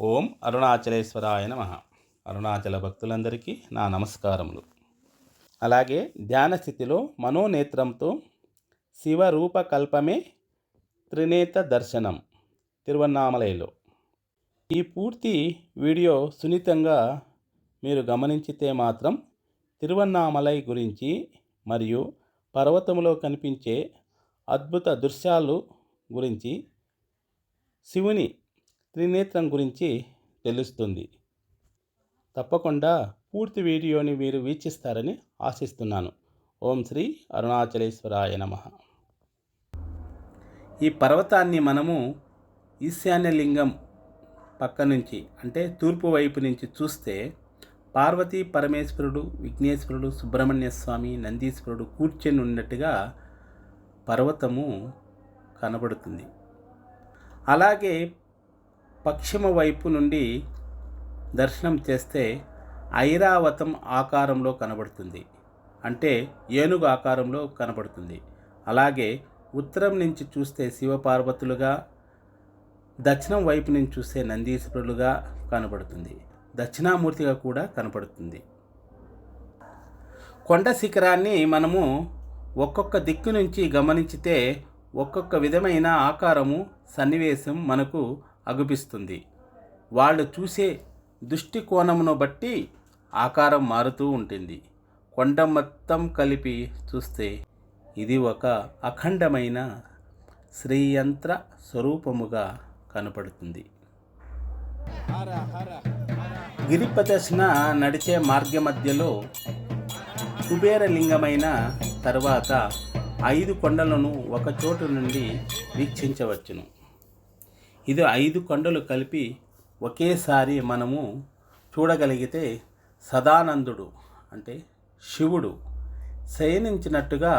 ఓం అరుణాచలేశ్వరాయ నమ. అరుణాచల భక్తులందరికీ నా నమస్కారములు. అలాగే ధ్యాన స్థితిలో మనోనేత్రంతో శివరూపకల్పమే త్రినేత దర్శనం తిరువన్నామలైలో. ఈ పూర్తి వీడియో సున్నితంగా మీరు గమనించితే మాత్రం తిరువన్నామలై గురించి మరియు పర్వతంలో కనిపించే అద్భుత దృశ్యాలు గురించి శివుని త్రినేత్రం గురించి తెలుస్తుంది. తప్పకుండా పూర్తి వీడియోని మీరు వీక్షిస్తారని ఆశిస్తున్నాను. ఓం శ్రీ అరుణాచలేశ్వరాయ నమ. ఈ పర్వతాన్ని మనము ఈశాన్య లింగం పక్క నుంచి అంటే తూర్పు వైపు నుంచి చూస్తే పార్వతీ పరమేశ్వరుడు విఘ్నేశ్వరుడు సుబ్రహ్మణ్య స్వామి నందీశ్వరుడు కూర్చొని ఉన్నట్టుగా పర్వతము కనబడుతుంది. అలాగే పశ్చిమ వైపు నుండి దర్శనం చేస్తే ఐరావతం ఆకారంలో కనబడుతుంది. అంటే ఏనుగు ఆకారంలో కనబడుతుంది. అలాగే ఉత్తరం నుంచి చూస్తే శివపార్వతులుగా దక్షిణం వైపు నుంచి చూస్తే నందీశ్వరులుగా కనబడుతుంది. దక్షిణామూర్తిగా కూడా కనపడుతుంది కొండ శిఖరాన్ని మనము ఒక్కొక్క దిక్కు నుంచి గమనించితే ఒక్కొక్క విధమైన ఆకారము సన్నివేశం మనకు అగుపిస్తుంది. వాళ్ళు చూసే దృష్టి కోణమును బట్టి ఆకారం మారుతూ ఉంటుంది. కొండ మొత్తం కలిపి చూస్తే ఇది ఒక అఖండమైన శ్రీయంత్ర స్వరూపముగా కనపడుతుంది. గిరి ప్రదర్శన నడిచే మార్గ మధ్యలో కుబేరలింగమైన తర్వాత ఐదు కొండలను ఒక చోటు నుండి వీక్షించవచ్చును. ఇది ఐదు కొండలు కలిపి ఒకేసారి మనము చూడగలిగితే సదానందుడు అంటే శివుడు. శయనించినట్టుగా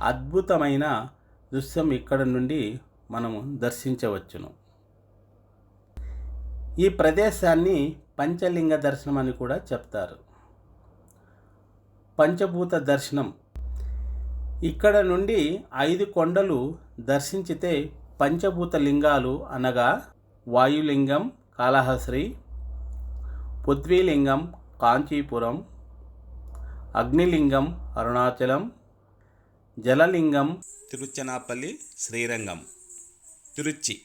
అద్భుతమైన దృశ్యం ఇక్కడ నుండి మనము దర్శించవచ్చును. ఈ ప్రదేశాన్ని పంచలింగ దర్శనం అని కూడా చెప్తారు. పంచభూత దర్శనం. ఇక్కడ నుండి ఐదు కొండలు దర్శించితే పంచభూత లింగాలు అనగా వాయులింగం కాళహస్రి పృథ్వీలింగం కాంచీపురం అగ్నిలింగం అరుణాచలం జలలింగం తిరుచనాపల్లి శ్రీరంగం తిరుచి.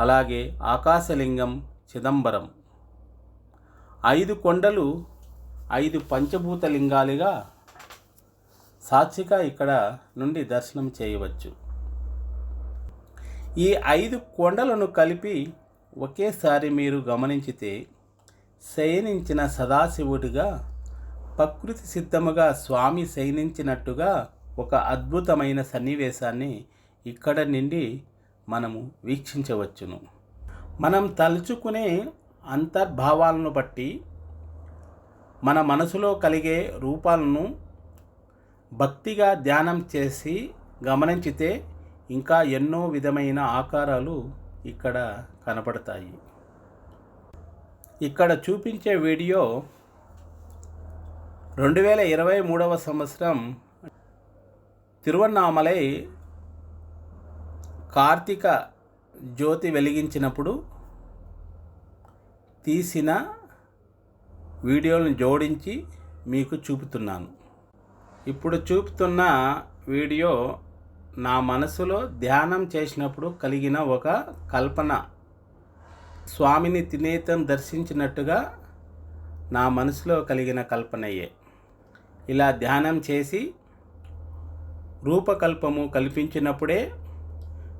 అలాగే ఆకాశలింగం చిదంబరం. ఐదు కొండలు ఐదు పంచభూత లింగాలుగా సాక్షిగా ఇక్కడ నుండి దర్శనం చేయవచ్చు. ఈ ఐదు కొండలను కలిపి ఒకేసారి మీరు గమనించితే శయనించిన సదాశివుడిగా ప్రకృతి సిద్ధముగా స్వామి శయనించినట్టుగా ఒక అద్భుతమైన సన్నివేశాన్ని ఇక్కడ నుండి మనము వీక్షించవచ్చును. మనం తలుచుకునే అంతర్భావాలను బట్టి మన మనసులో కలిగే రూపాలను భక్తిగా ధ్యానం చేసి గమనించితే ఇంకా ఎన్నో విధమైన ఆకారాలు ఇక్కడ కనపడతాయి. ఇక్కడ చూపించే వీడియో రెండు వేల ఇరవై మూడవ సంవత్సరం తిరువన్నామలై కార్తీక జ్యోతి వెలిగించినప్పుడు తీసిన వీడియోలను జోడించి మీకు చూపుతున్నాను. ఇప్పుడు చూపుతున్న వీడియో నా మనసులో ధ్యానం చేసినప్పుడు కలిగిన ఒక కల్పన. స్వామిని తినేతం దర్శించినట్టుగా నా మనసులో కలిగిన కల్పనయే. ఇలా ధ్యానం చేసి రూపకల్పము కల్పించినప్పుడే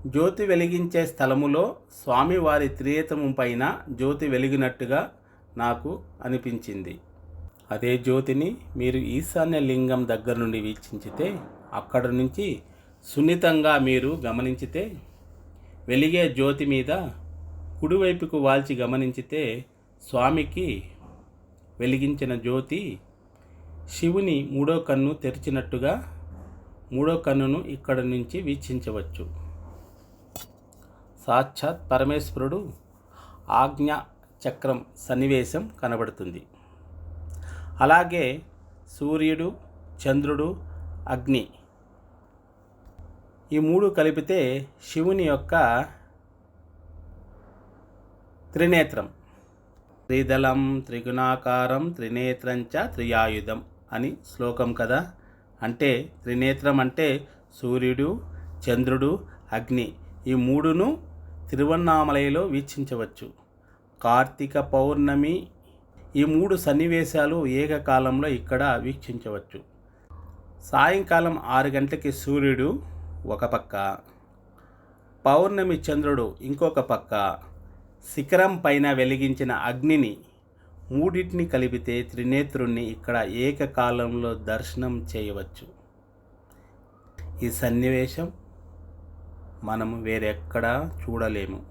జ్యోతి వెలిగించే స్థలములో స్వామివారి త్రియేతము పైన జ్యోతి వెలిగినట్టుగా నాకు అనిపించింది. అదే జ్యోతిని మీరు ఈశాన్య లింగం దగ్గర నుండి వీక్షించితే అక్కడ నుంచి సున్నితంగా మీరు గమనించితే వెలిగే జ్యోతి మీద కుడివైపుకు వాల్చి గమనించితే స్వామికి వెలిగించిన జ్యోతి శివుని మూడో కన్ను తెరిచినట్టుగా మూడో కన్నును ఇక్కడ నుంచి వీక్షించవచ్చు. సాక్షాత్ పరమేశ్వరుడు ఆజ్ఞ చక్రం సన్నివేశం కనబడుతుంది. అలాగే సూర్యుడు చంద్రుడు అగ్ని ఈ మూడు కలిపితే శివుని యొక్క త్రినేత్రం. త్రిదళం త్రిగుణాకారం త్రినేత్రంచ త్రియాయుధం అని శ్లోకం కదా. అంటే త్రినేత్రం అంటే సూర్యుడు చంద్రుడు అగ్ని ఈ మూడును తిరువన్నామలయలో వీక్షించవచ్చు. కార్తీక పౌర్ణమి ఈ మూడు సన్నివేశాలు ఏకకాలంలో ఇక్కడ వీక్షించవచ్చు. సాయంకాలం ఆరు గంటలకి సూర్యుడు ఒక పక్క. పౌర్ణమి చంద్రుడు ఇంకొక పక్క. శిఖరం పైన వెలిగించిన అగ్నిని మూడింటిని కలిపితే త్రినేత్రుణ్ణి ఇక్కడ ఏకకాలంలో దర్శనం చేయవచ్చు. ఈ సన్నివేశం మనము వేరెక్కడా చూడలేము.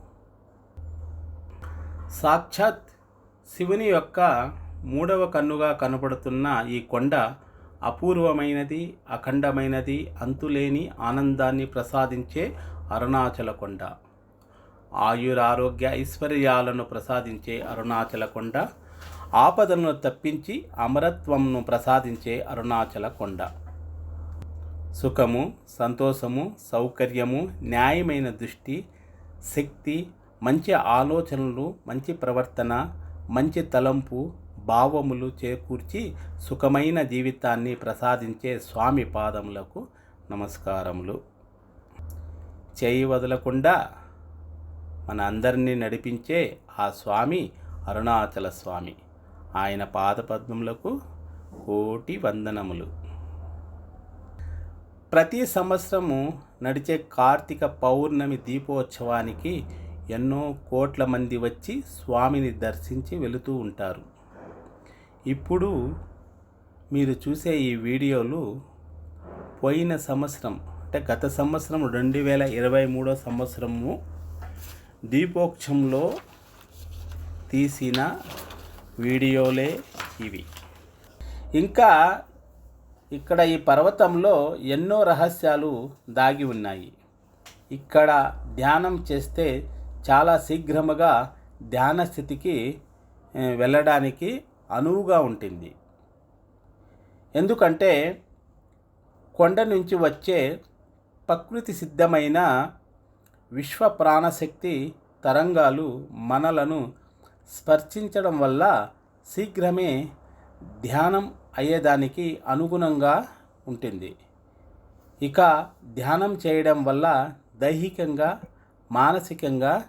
సాక్షాత్ శివుని యొక్క మూడవ కన్నుగా కనపడుతున్న ఈ కొండ అపూర్వమైనది అఖండమైనది అంతులేని ఆనందాన్ని ప్రసాదించే అరుణాచల కొండ ఆయురారోగ్య ఐశ్వర్యాలను ప్రసాదించే అరుణాచల కొండ ఆపదలను తప్పించి అమరత్వంను ప్రసాదించే అరుణాచల కొండ సుఖము సంతోషము సౌకర్యము న్యాయమైన దృష్టి శక్తి మంచి ఆలోచనలు మంచి ప్రవర్తన మంచి తలంపు భావములు చేకూర్చి సుఖమైన జీవితాన్ని ప్రసాదించే స్వామి పాదములకు నమస్కారములు. చేయి వదలకుండా మన అందరినీ నడిపించే ఆ స్వామి అరుణాచల స్వామి. ఆయన పాదపద్మములకు కోటి వందనములు. ప్రతి సంవత్సరము నడిచే కార్తీక పౌర్ణమి దీపోత్సవానికి ఎన్నో కోట్ల మంది వచ్చి స్వామిని దర్శించి వెళుతూ ఉంటారు. ఇప్పుడు మీరు చూసే ఈ వీడియోలు పోయిన సంవత్సరం అంటే గత సంవత్సరం రెండు వేల ఇరవై మూడో సంవత్సరము దీపోక్షంలో తీసిన వీడియోలే ఇవి. ఇంకా ఇక్కడ ఈ పర్వతంలో ఎన్నో రహస్యాలు దాగి ఉన్నాయి. ఇక్కడ ధ్యానం చేస్తే చాలా శీఘ్రముగా ధ్యాన స్థితికి వెళ్ళడానికి అనువుగా ఉంటుంది. ఎందుకంటే కొండ నుంచి వచ్చే ప్రకృతి సిద్ధమైన విశ్వ ప్రాణశక్తి తరంగాలు మనలను స్పర్శించడం వల్ల శీఘ్రమే ధ్యానం అయ్యేదానికి అనుగుణంగా ఉంటుంది. ఇక ధ్యానం చేయడం వల్ల దైహికంగా మానసికంగా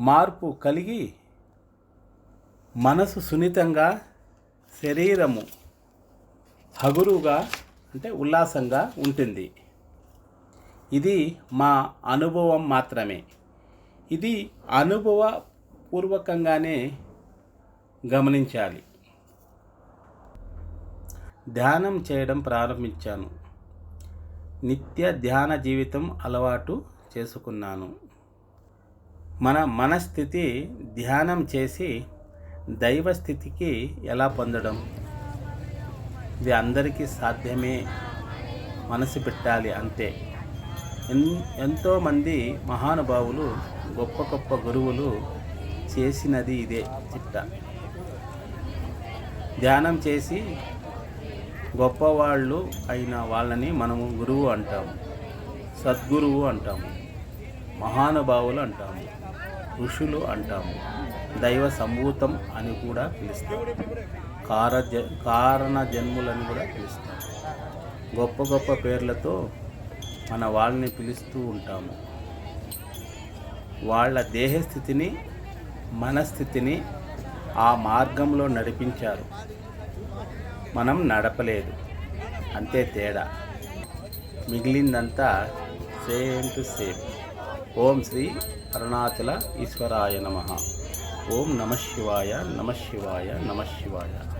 మార్పు కలిగి మనసు సున్నితంగా శరీరము హగురుగా అంటే ఉల్లాసంగా ఉంటుంది. ఇది మా అనుభవం మాత్రమే. ఇది అనుభవపూర్వకంగానే గమనించాలి. ధ్యానం చేయడం ప్రారంభించాను. నిత్య ధ్యాన జీవితం అలవాటు చేసుకున్నాను. మన మనస్థితి ధ్యానం చేసి దైవ స్థితికి ఎలా పొందడం? ఇది అందరికీ సాధ్యమే. మనసు పెట్టాలి అంతే. ఎన్ ఎంతోమంది మహానుభావులు గొప్ప గొప్ప గురువులు చేసినది ఇదే చిట్ట. ధ్యానం చేసి గొప్పవాళ్ళు అయిన వాళ్ళని మనము గురువు అంటాము. సద్గురువు అంటాము. మహానుభావులు అంటాము. ఋషులు అంటాము. దైవ సంభూతం అని కూడా పిలుస్తాం కార కారణ జన్ములని కూడా పిలుస్తాం గొప్ప గొప్ప పేర్లతో మన వాళ్ళని పిలుస్తూ ఉంటాము. వాళ్ళ దేహస్థితిని మనస్థితిని ఆ మార్గంలో నడిపించారు. మనం నడపలేదు. అంతే తేడా. మిగిలిందంతా same to same. Om Shri Arunachala ఈశ్వరాయ నమ. ఓం నమ శివాయ నమ శివాయ నమ శివాయ.